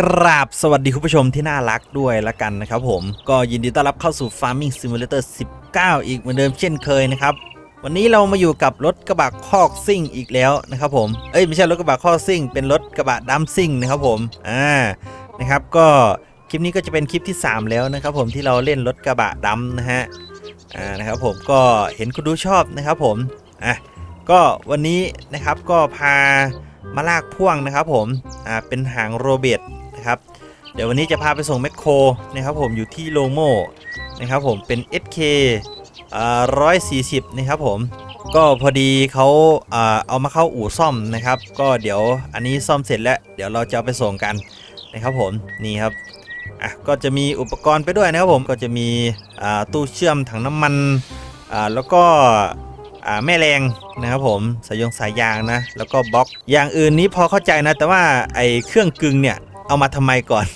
กราบสวัสดีคุณผู้ชมที่น่ารักด้วยละกันนะครับผมก็ยินดีต้อนรับเข้าสู่ Farming Simulator 19 อีกเหมือนเดิมเช่นเคยนะครับ วันนี้เรามาอยู่กับรถกระบะคอกซิ่งอีกแล้วนะครับผมเอ้ยไม่ใช่รถกระบะคอกซิ่ง เป็นรถกระบะดัมซิ่งนะครับผมอ่านะครับก็คลิปนี้ก็จะเป็นคลิปที่ 3 แล้วนะครับผมที่เราเล่นรถกระบะดัมนะฮะอ่านะครับผมก็เห็นคุณดูชอบนะครับผมอะก็วันนี้นะครับก็พามาลากพ่วงนะครับผมอ่าเป็นหางโรเบิร์ต นะครับ เดี๋ยววันนี้จะพาไปส่งแมคโครนะครับผมอยู่ที่โลโมนะครับผมเป็น SK อ่า140นะครับผมก็พอดีเขาเอามาเข้าอู่ซ่อมนะครับ ก็เดี๋ยวอันนี้ซ่อมเสร็จแล้ว เดี๋ยวเราจะาไปส่งกันนะครับผมนี่ครับอะก็จะมีอุปกรณ์ไปด้วยนะครับผมก็จะมีตู้เชื่อมถังน้ำมันแล้วก็แม่แรงนะครับผมสายยงสายยางนะแล้วก็บล็อกอย่างอื่นนี้พอเข้าใจนะ แต่ว่าไอ้เครื่องกึ่งเนี่ย เอามาทำไมก่อน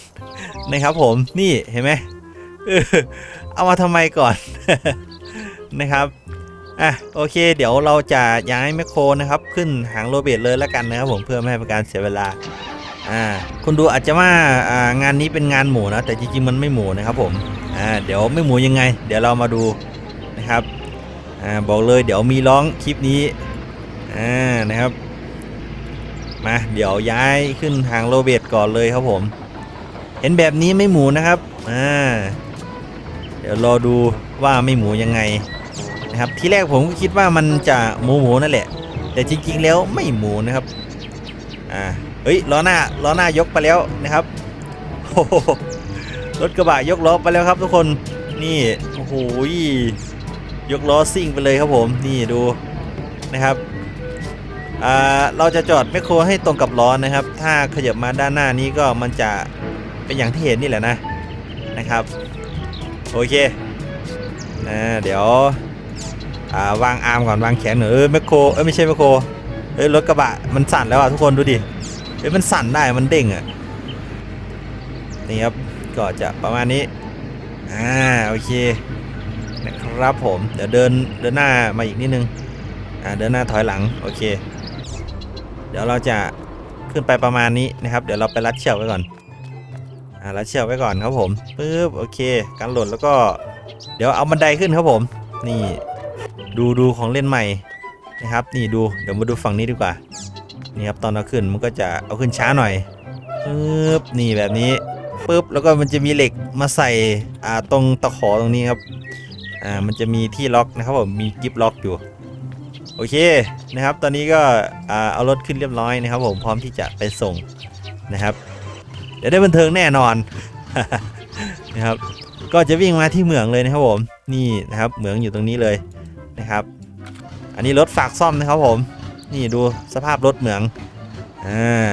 นะครับผมนี่เห็นไหมเอามาทำไมก่อน นะครับอะโอเค เดี๋ยวเราจะย้ายแมคโครนะครับ ขึ้นหางโรเบตเลยแล้วกันนะครับ ผมเพื่อไม่ให้เป็นการเสียเวลาอ่าคุณดูอาจจะว่าอ่างานนี้เป็นงานหมูนะแต่จริงๆมันไม่หมูนะครับผมอ่าเดี๋ยวไม่หมูยังไง เดี๋ยวเรามาดูนะครับอ่าบอกเลยเดี๋ยวมีร้องคลิปนี้อ่านะครับ มาเดี๋ยวย้ายขึ้นทางโรเบตก่อนเลยครับผม เห็นแบบนี้ไม่หมูนะครับอ่าเดี๋ยวรอดูว่าไม่หมูยังไงนะครับที่แรกผมก็คิดว่ามันจะหมูหมูนั่นแหละ แต่จริงๆแล้วไม่หมูนะครับอ่าเฮ้ยล้อหน้าล้อหน้ายกไปแล้วนะครับโอ้โหรถกระบะยกล้อไปแล้วครับทุกคนนี่โอ้โหยกล้อซิ่งไปเลยครับผมนี่ดูนะครับ เราจะจอดแมคโครให้ตรงกับล้อนะครับ ถ้าขยับมาด้านหน้านี้ก็มันจะเป็นอย่างที่เห็นนี่แหละนะนะครับโอเคอ่าเดี๋ยววางอาร์มก่อนวางแขนหน่อยเออแมคโครเอ้ยไม่ใช่แมคโครเอ้ยรถกระบะมันสั่นแล้วอะทุกคนดูดิเอ้ยมันสั่นได้มันเด้งอะนี่ครับก็จะประมาณนี้อ่าโอเคนะครับผมเดี๋ยวเดินเดินหน้ามาอีกนิดนึงอ่าเดินหน้าถอยหลังโอเค เดี๋ยวเราจะขึ้นไปประมาณนี้นะครับ เดี๋ยวเราไปรัดเชือกไว้ก่อนอ่ารัดเชือกไว้ก่อนครับผมปึ๊บโอเค การหล่นแล้วก็ เดี๋ยวเอาบันไดขึ้นครับผม นี่ ดูดูของเล่นใหม่นะครับ นี่ดูเดี๋ยวมาดูฝั่งนี้ดีกว่านี่ครับตอนเราขึ้นมันก็จะเอาขึ้นช้าหน่อยปึ๊บนี่แบบนี้ปึ๊บแล้วก็มันจะมีเหล็กมาใส่อ่าตรงตะขอตรงนี้ครับอ่ามันจะมีที่ล็อกนะครับผมมีกิฟล็อกอยู่ โอเคนะครับ ตอนนี้ก็เอารถขึ้นเรียบร้อยนะครับ ผมพร้อมที่จะไปส่งนะครับเดี๋ยวได้บันเทิงแน่นอนนะครับ ก็จะวิ่งมาที่เหมืองเลยนะครับผมนี่นะครับเหมืองอยู่ตรงนี้เลยนะครับ อันนี้รถฝากซ่อมนะครับผม นี่ดูสภาพรถเหมืองอ่า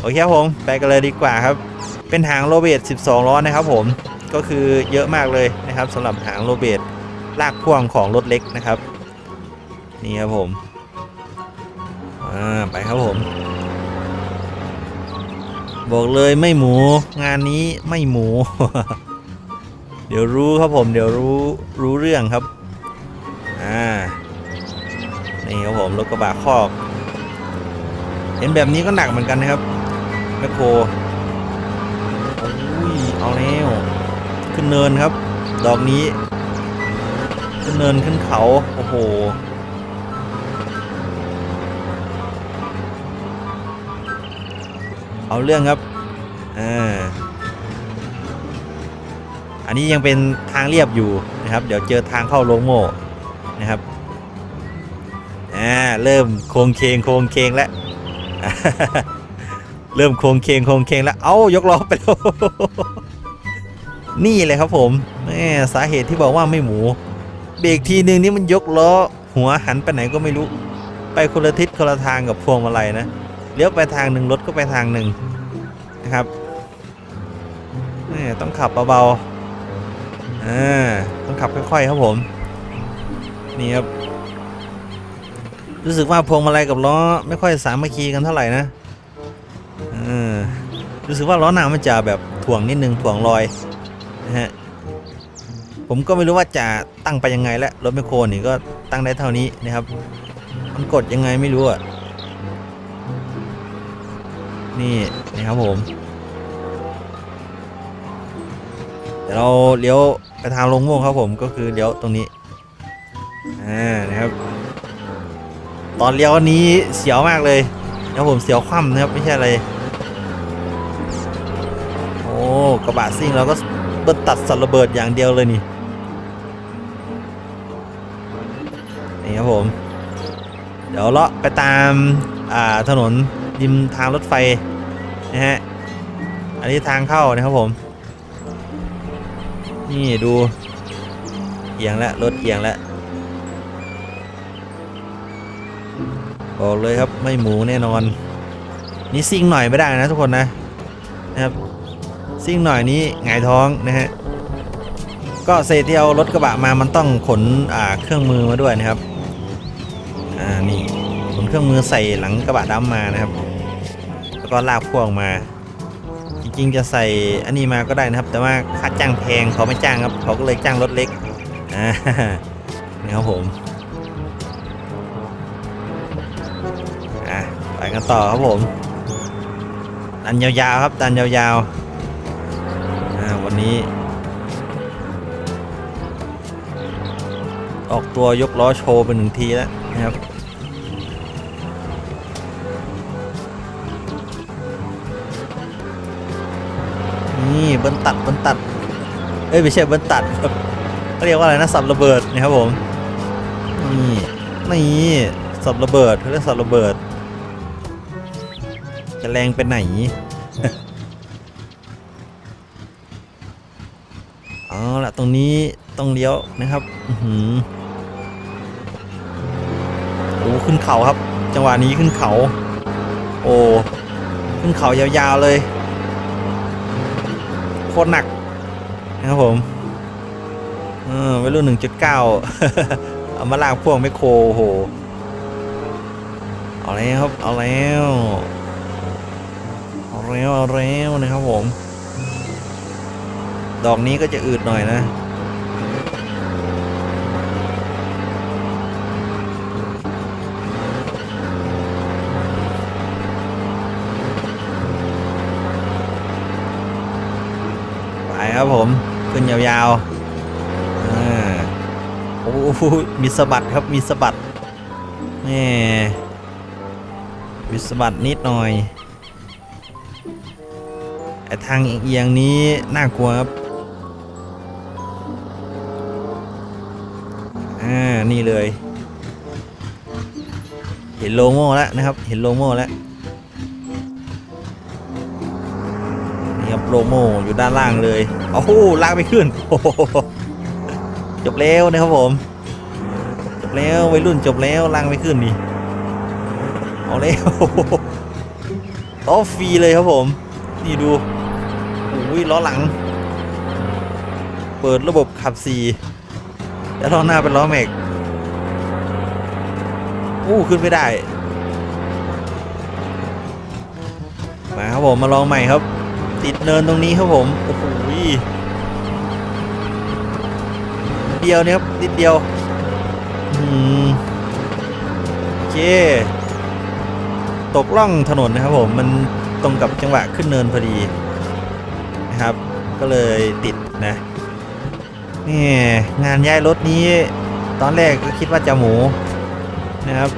โอเคครับผมไปกันเลยดีกว่าครับ เป็นหางโรเบต12 ล้อนะครับผมก็คือเยอะมากเลยนะครับสำหรับหางโรเบตลากพ่วงของรถเล็กนะครับ นี่ครับผมอ่าไปครับผม บอกเลยไม่หมู งานนี้ไม่หมู เดี๋ยวรู้ครับผมเดี๋ยวรู้รู้เรื่องครับอ่านี่ครับผมรถกระบะคอกเห็นแบบนี้ก็หนักเหมือนกันนะครับแมคโครโอ้ยเอาแล้วขึ้นเนินครับ ดอกนี้ ขึ้นเนินขึ้นเขา โอ้โห เอาเรื่องครับอ่าอันนี้ยังเป็นทางเรียบอยู่นะครับ เดี๋ยวเจอทางเข้าโลงโม่นะครับอ่าเริ่มโค้งเคงโค้งเคงแล้วเริ่มโค้งเคงโค้งเคงแล้ว เอ้ายกล้อไปแล้วนี่เลยครับผมแม่สาเหตุที่บอกว่าไม่หมู เบรกทีนึงนี่มันยกล้อหัวหันไปไหนก็ไม่รู้ ไปคนละทิศคนละทางกับพวงมาลัยนะ เลี้ยวไปทางหนึ่งรถก็ไปทางหนึ่งนะครับแม่ต้องขับเบาๆอ่าต้องขับค่อยๆครับผม นี่ครับ รู้สึกว่าพวงมาลัยกับล้อไม่ค่อยสามัคคีกันเท่าไหร่นะอ่ารู้สึกว่าล้อหน้ามันจะแบบถ่วงนิดนึงถ่วงรอยนะฮะผมก็ไม่รู้ว่าจะตั้งไปยังไงแล้วรถแมโครนี่ก็ตั้งได้เท่านี้นะครับ มันกดยังไงไม่รู้อะ นี่นี่ครับผม เดี๋ยวเราเลี้ยวไปทางลงม่วงครับผมก็คือเลี้ยวตรงนี้อ่านะครับ ตอนเลี้ยวนี้เสียวมากเลยนะครับผมเสียวคว่ำนะครับไม่ใช่อะไรโอ้กระบะซิ่งเราก็เบิดตัดสัตว์ระเบิดอย่างเดียวเลยนี่นี่ครับผม เดี๋ยวเลาะไปตามอ่าถนน ริมทางรถไฟนะฮะ อันนี้ทางเข้านะครับผม นี่ดูเอียงแล้วรถเอียงแล้วบอกเลยครับไม่หมูแน่นอน นี่ซิ่งหน่อยไม่ได้นะทุกคนนะนะครับซิ่งหน่อยนี้หงายท้องนะฮะก็เศษที่เอารถกระบะมามันต้องขนอ่าเครื่องมือมาด้วยนะครับ เครื่องมือใส่หลังกระบะดำมานะครับ แล้วก็ลากพ่วงมา จริงๆจะใส่อันนี้มาก็ได้นะครับ แต่ว่าค่าจ้างแพงเขาไม่จ้างครับ เขาก็เลยจ้างรถเล็กนี่ครับผมอะไปกันต่อครับผมดันยาวๆครับดันยาวๆอ่าวันนี้ ออกตัวยกล้อโชว์เป็นหนึ่งทีแล้วนะครับ เบิ้ลตัดเบิ้ลตัด เอ้ยไม่ใช่เบิ้ลตัดเขาเรียกว่าอะไรนะสับระเบิดนะครับผมนี่นี่สับระเบิดเขาเรียกสับระเบิด จะแรงเป็นไหนเอาละตรงนี้ต้องเลี้ยวนะครับอือหือโอ้ขึ้นเขาครับ จังหวะนี้ขึ้นเขา โอ้ขึ้นเขายาวๆเลย โคตรหนักนะครับผมเออวัยรุ่น1.9เอามาลากพ่วงไม่โครโอ้โห เอาแล้วครับ เอาแล้ว เอาแล้ว เอาแล้วนะครับผม ดอกนี้ก็จะอืดหน่อยนะ ครับผมขึ้นยาวๆอ่าโอ้โหมีสะบัดครับมีสะบัดแหมมีสะบัดนิดหน่อยไอทางเอียงนี้น่ากลัวครับอ่านี่เลย เห็นโลโม่แล้วนะครับ เห็นโลโม่แล้วนี่ครับโลโม่อยู่ด้านล่างเลย โอ้โหลากไม่ขึ้นโอ้โหจบแล้วนะครับผม จบแล้ววัยรุ่นจบแล้วลากไม่ขึ้นนี่เอาแล้วโต๊ะฟรีเลยครับผม นี่ดูโอ้ยล้อหลัง เปิดระบบขับสีแล้วล้อหน้าเป็นล้อแม็กอู้ขึ้นไม่ได้ มาครับผมมาลองใหม่ครับ ติดเนินตรงนี้ครับผมโอ้โหเดียวเนี่ยครับนิดเดียวอืมโอเคตกล่องถนนนะครับผมมันตรงกับจังหวะขึ้นเนินพอดีนะครับ ก็เลยติดนะนี่งานย้ายรถนี้ ตอนแรกก็คิดว่าจะหมูนะครับ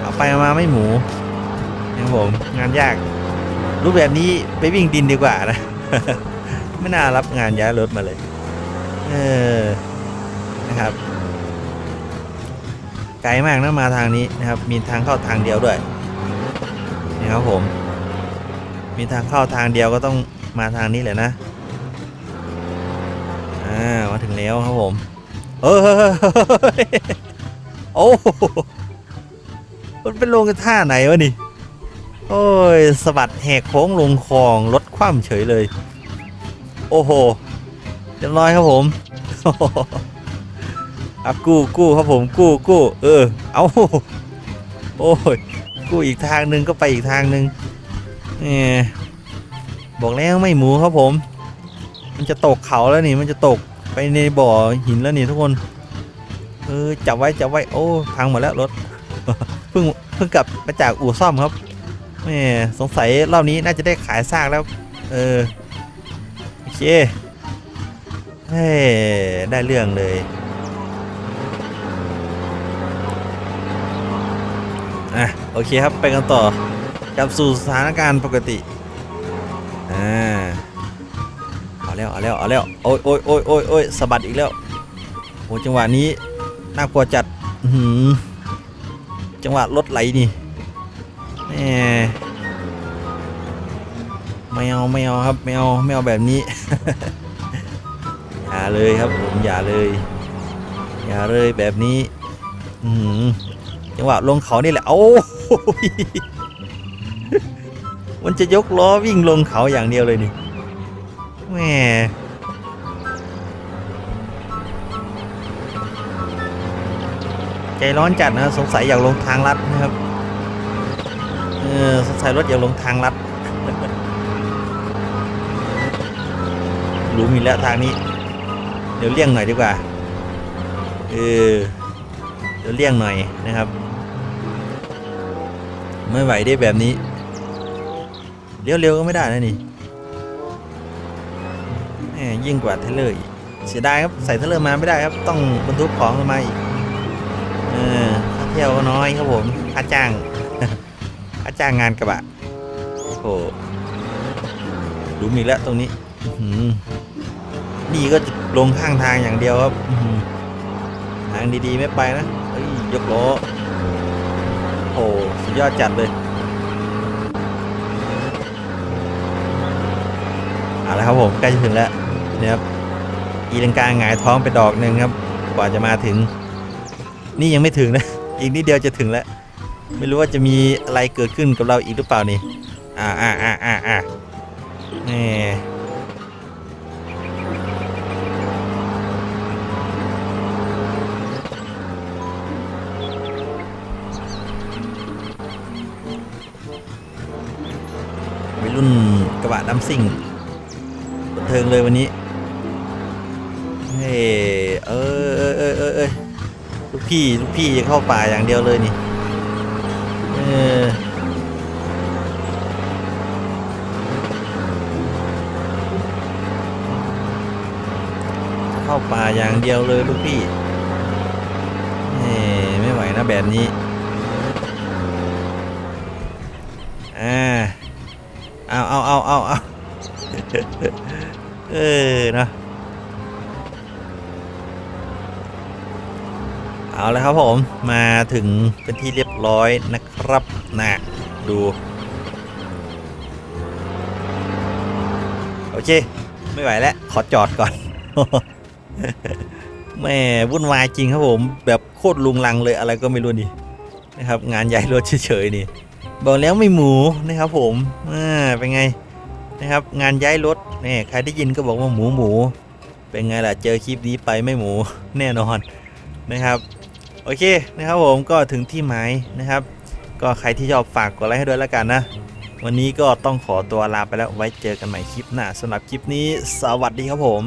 เอาไปมาไม่หมูนะครับผมงานยาก รูปแบบนี้ไปวิ่งดินดีกว่านะ ไม่น่ารับงานย้ายรถมาเลย เออ นะครับ ไกลมากนะมาทางนี้นะครับ มีทางเข้าทางเดียวด้วยนี่ครับผม มีทางเข้าทางเดียวก็ต้องมาทางนี้แหละนะ อ่า มาถึงแล้วครับผมเออโอ้มันเป็นลงท่าไหนวะนี่ โอ้ยสะบัดแหกโค้งลงคลองรถคว่ำเฉยเลย โอ้โหเรียบร้อยครับผมอะกู้กู้ครับผมกู้กู้เออ เอาโอ้ยกู้อีกทางหนึ่งก็ไปอีกทางหนึ่งแหมบอกแล้วไม่หมูครับผม มันจะตกเขาแล้วนี่มันจะตกไปในบ่อหินแล้วนี่ทุกคนเออจับไว้จับไว้โอ้พังหมดแล้วรถเพิ่งเพิ่งกลับมาจากอู่ซ่อมครับ แม่สงสัยรอบนี้น่าจะได้ขายซากแล้ว เออ โอเคเฮ้ได้เรื่องเลยอะโอเคครับไปกันต่อกลับสู่สถานการณ์ปกติอ่าเอาแล้วเอาแล้วเอาแล้วโอ้ยโอ้ยโอ้ยโอ้ยโอ้ยสะบัดอีกแล้วโอ้จังหวะนี้น่ากลัวจัดจังหวะรถไหลนี่ ไม่เอาไม่เอาครับไม่เอาไม่เอาแบบนี้ อย่าเลยครับผมอย่าเลย อย่าเลยแบบนี้อืจังหวะลงเขานี่แหละโอ้มันจะยกล้อวิ่งลงเขาอย่างเดียวเลยนี่แหมใจร้อนจัดนะสงสัยอยากลงทางลัดนะครับ ออสงสัยรถอยากลงทางลัดรู้มีแล้วทางนี้ เดี๋ยวเลี่ยงหน่อยดีกว่าเออเดี๋ยวเลี่ยงหน่อยนะครับ ไม่ไหวได้แบบนี้เลี้ยวเร็วก็ไม่ได้นะนี่แหมยิ่งกว่าเทเลอร์อีกเสียดายครับใส่เทเลอร์มาไม่ได้ครับ ต้องบรรทุกของมาอีกเออค่าเที่ยวก็น้อยครับผมค่าจ้าง จ้างงานกระบะโอ้โหดูมีแล้วตรงนี้นี่ก็ลงข้างทางอย่างเดียวครับทางดีๆไม่ไปนะยยกล้อโอ้โหสุดยอดจัดเลยเอาละครับผมใกล้จะถึงแล้วเนี่ยครับอีลังกาหงายท้องไปดอกหนึ่งครับ กว่าจะมาถึง นี่ยังไม่ถึงนะ อีกนิดเดียวจะถึงแล้ว ไม่รู้ว่าจะมีอะไรเกิดขึ้นกับเราอีกหรือเปล่านี่ อ่าอ่าอ่าอ่าอ่าแหมวัยรุ่นกระบะน้ำซิ่งบันเทิงเลยวันนี้เฮ้ยเออเออเออเออลูกพี่ ลูกพี่จะเข้าป่าอย่างเดียวเลยนี่ อเข้าป่าอย่างเดียวเลยลูกพี่เฮ้ไม่ไหวนะแบบนี้ อ่า เอาเอาเอาเอาเอาเออเนะ เอาแล้วครับผมมาถึงเป็นที่เรียบร้อยนะครับนะดู โอเค ไม่ไหวแล้ว ขอจอดก่อนแม่วุ่นวายจริงครับผม แบบโคตรลุงลังเลยอะไรก็ไม่รู้นี่นะครับ งานใหญ่รถเฉยๆนี่บอกแล้วไม่หมูนะครับผมอ่าเป็นไงนะครับ งานย้ายรถนี่ใครได้ยินก็บอกว่าหมูหมู เป็นไงล่ะเจอคลิปนี้ไปไม่หมูแน่นอนนะครับ โอเคนะครับผมก็ถึงที่หมายนะครับ ก็ใครที่ชอบฝากกดไลค์ให้ด้วยแล้วกันนะ วันนี้ก็ต้องขอตัวลาไปแล้วไว้เจอกันใหม่คลิปหน้าสำหรับคลิปนี้ สวัสดีครับผม